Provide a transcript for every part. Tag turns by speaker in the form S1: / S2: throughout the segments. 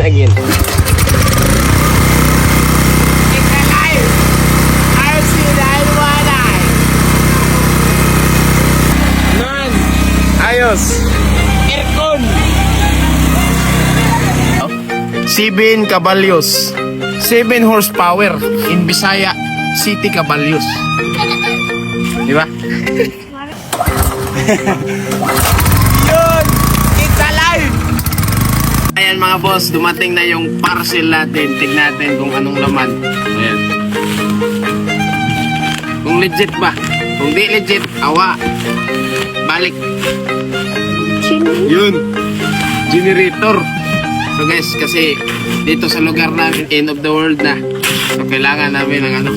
S1: again.
S2: Nan,
S1: Ayos.
S2: aircon.
S1: 7 Caballos. 7 horsepower. In Bisaya, City Caballos. Di ba?
S2: Yun.
S1: Ayan mga boss, dumating na yung parcel natin. Tignan natin kung anong laman. Ayan. Kung legit ba? Kung di legit, awa. Balik. Yun. Generator. So guys, kasi dito sa lugar namin, end of the world na. So kailangan namin ng ano,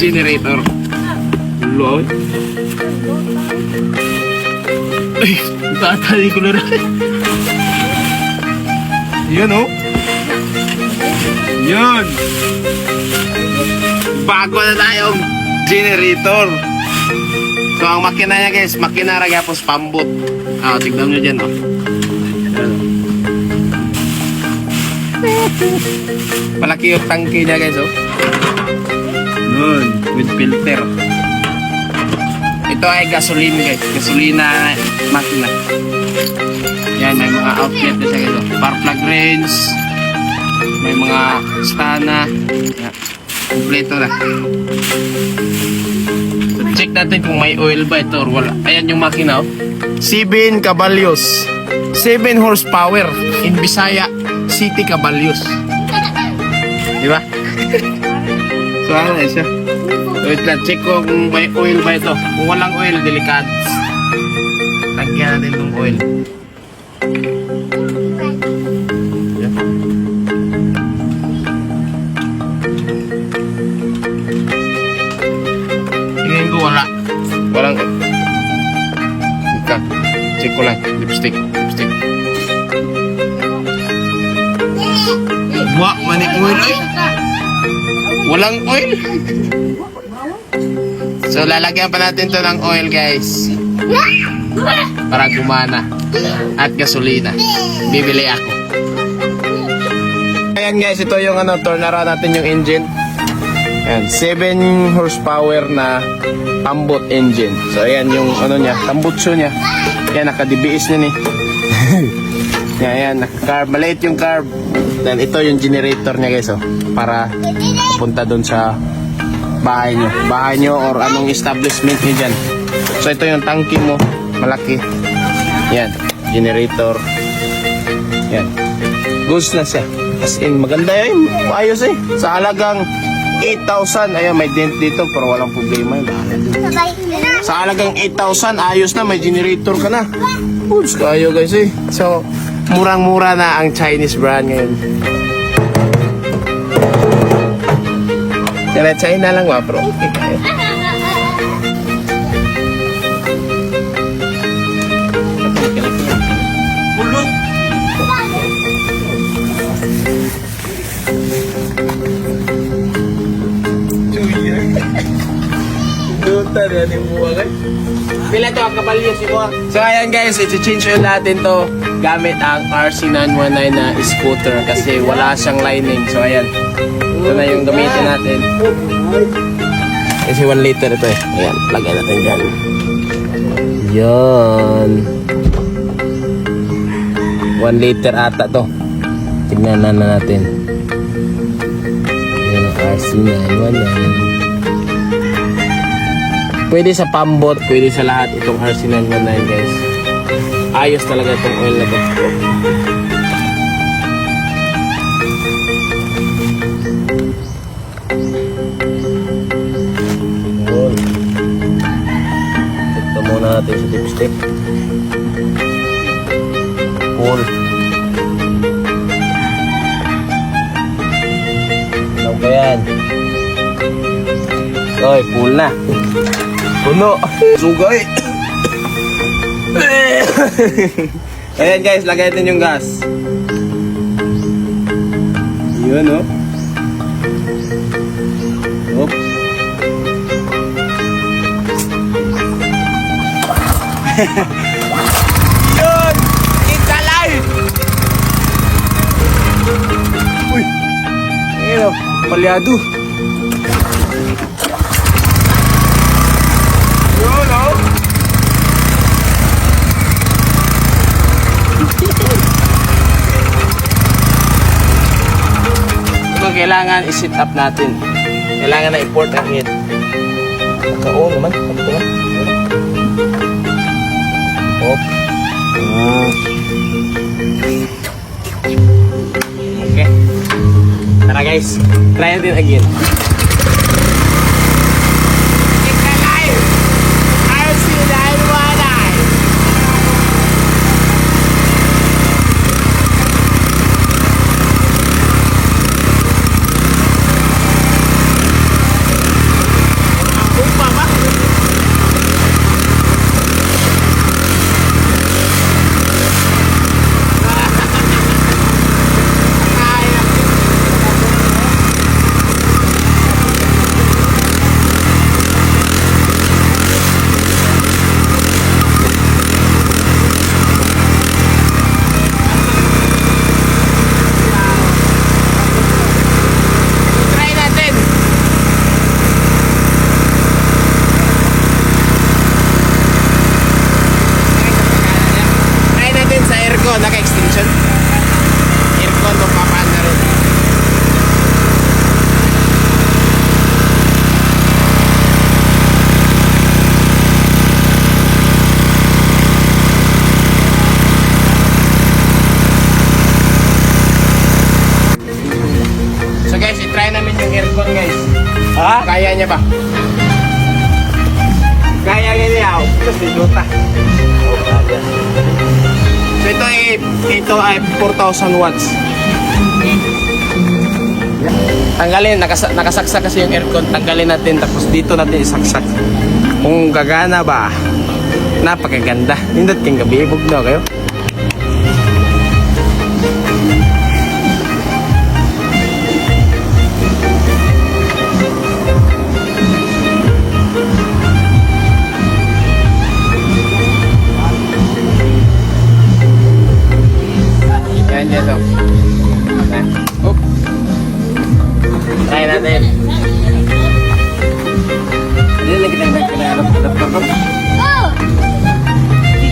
S1: generator. Lord. Ay, tatali ko na rin. Yun oh. Yun. Bago na tayong generator. So ang makina niya guys, makina ragapos pambot. Ah, tignan nyo dyan oh. Malaki yung tangke niya guys oh. Yun, with filter. Ito ay gasolina guys, gasolina makina. Yan, may mga outlet na oh. Spark plug range, may mga stana. Yan. Kompleto na. So, check natin kung may oil ba ito or wala. Ayan yung makina oh. 7 Caballos. 7 horsepower. In Bisaya, City Caballos. Di ba? so ano na siya? Wait lang, check ko kung may oil ba ito. Kung walang oil, delikado. Lagyan natin ng oil. Tingin ko wala. Walang Ika. Check ko lang. Lipstick. Lipstick. Wa, manik oil ay. Walang oil. So lalagyan pa natin to ng oil guys. Para gumana. At gasolina. Bibili ako. Ayan guys, ito yung ano, turn around natin yung engine. Ayan, 7 horsepower na tambot engine. So ayan yung ano niya, tambutso niya. Ayan, naka-DBS na ni. Ayan, ayan, naka-carb. Maliit yung carb. Then ito yung generator niya guys, oh. Para punta doon sa bahay nyo. Bahay nyo or anong establishment nyo dyan. So ito yung tangke mo. Malaki. Yan. Generator. Yan. Goods na siya. As in, maganda yun. Ayos eh. Sa halagang 8,000. Ayan, may dent dito pero walang problema. Sa halagang 8,000, ayos na. May generator ka na. Goods kayo guys eh. So, murang-mura na ang Chinese brand ngayon. Kaya China lang wa, bro. Okay kayo.
S2: Pulot.
S1: Duta na ni buwa kay. Pila to ang kabalyo si buwa. So ayan guys, i-change oil natin to gamit ang RC919 na scooter kasi wala siyang lining. So ayan. Ito na yung gamitin natin. Kasi 1 liter ito eh. Ayan, lagay natin dyan. Yan. 1 liter ata to. Tignan na natin. Ayan ang RC919. Pwede sa pambot, pwede sa lahat itong RC919 guys. Ayos talaga itong oil na to. Ito muna natin sa dipstick. Cool. Ano ba yan? Oy, full na. Puno. Sugay. Ayan guys, lagay natin yung gas. Yun, no? Oh.
S2: Yun! It's alive!
S1: Uy!
S2: Ayun, oh.
S1: palyado. Kailangan i-sit up natin. Kailangan na import ang head. Naka-on naman. Ano ito nga? Off. Ah. Okay. Tara guys. Try natin again.
S2: Tapos diluta. So ito ay ito ay 4,000 watts.
S1: Tanggalin, nakasa, nakasaksak kasi yung aircon. Tanggalin natin tapos dito natin isaksak. Kung gagana ba, napakaganda. Nindot kang gabi, ibog na kayo.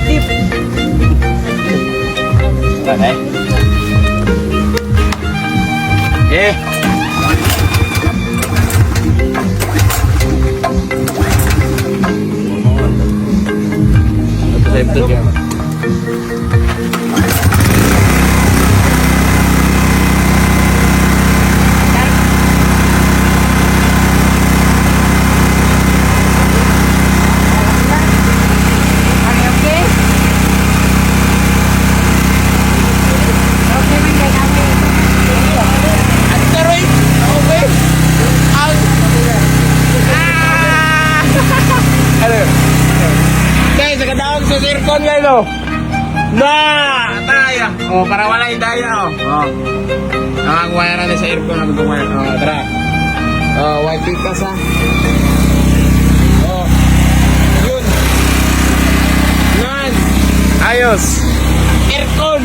S1: tiếp rồi đây đi Hãy subscribe cho kênh Ghiền Mì Gõ Để
S2: không bỏ lỡ những video
S1: hấp
S2: dẫn nakadawag sa aircon ngayon oh. Na! Taya. Oh, para wala yung daya oh. Oh. Wire na sa aircon ang wire. Oh, tara. Oh, white pitas ha. Oh. Yun. Nan.
S1: Ayos.
S2: Aircon.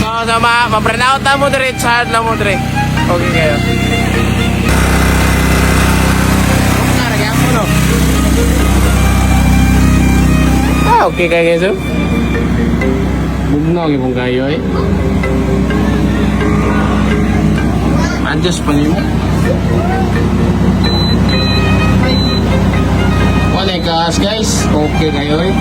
S2: So, so ma, ma-print out na mo dire, charge na mo dire. Okay kayo.
S1: Kayo guys. oh. Bugnaw yung kayo eh. Andios pa niyo. Wala guys. Okay kayo eh.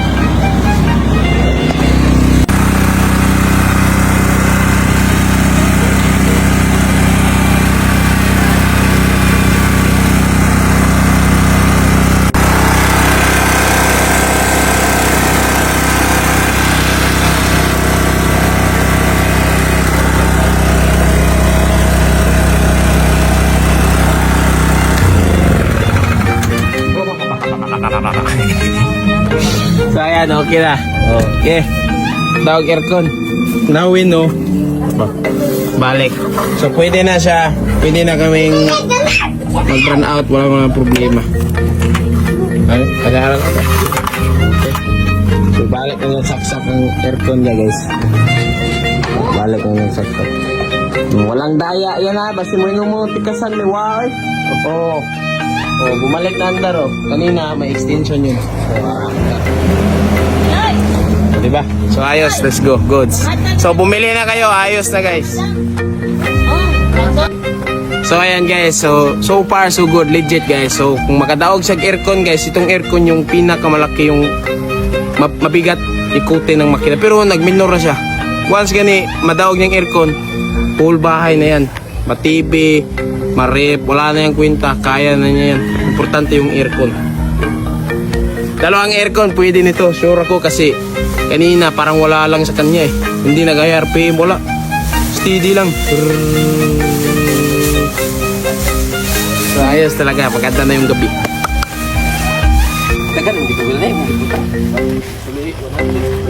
S1: So ayan, okay na. Okay. Dawag aircon. Nawin no. Balik. So pwede na siya. Pwede na kaming mag-run out. Wala mga problema. Ano? Kadaran ako. Okay. So balik na yung saksak ng aircon niya guys. Balik ang yung sakto. Walang daya yan ha. Basta mo yung mga tikasan ni Wow. Oo. Oh, bumalik na andar oh. Kanina may extension yun. So, Diba? So ayos, let's go. Goods. So bumili na kayo, ayos na guys. So ayan guys, so so far so good, legit guys. So kung makadaog sa aircon guys, itong aircon yung pinakamalaki yung ma- mabigat ikutin ng makina. Pero nagminor na siya. Once gani madaog niyang aircon, full bahay na yan. Ma-TV, ma-rep, wala na yung kwenta, kaya na niya yan. Importante yung aircon. Dalawang aircon, pwede nito. Sure ako kasi kanina parang wala lang sa kanya eh. Hindi nag-high wala. Steady lang. So, ayos talaga. Maganda na yung gabi. Tagal, hindi ko wala na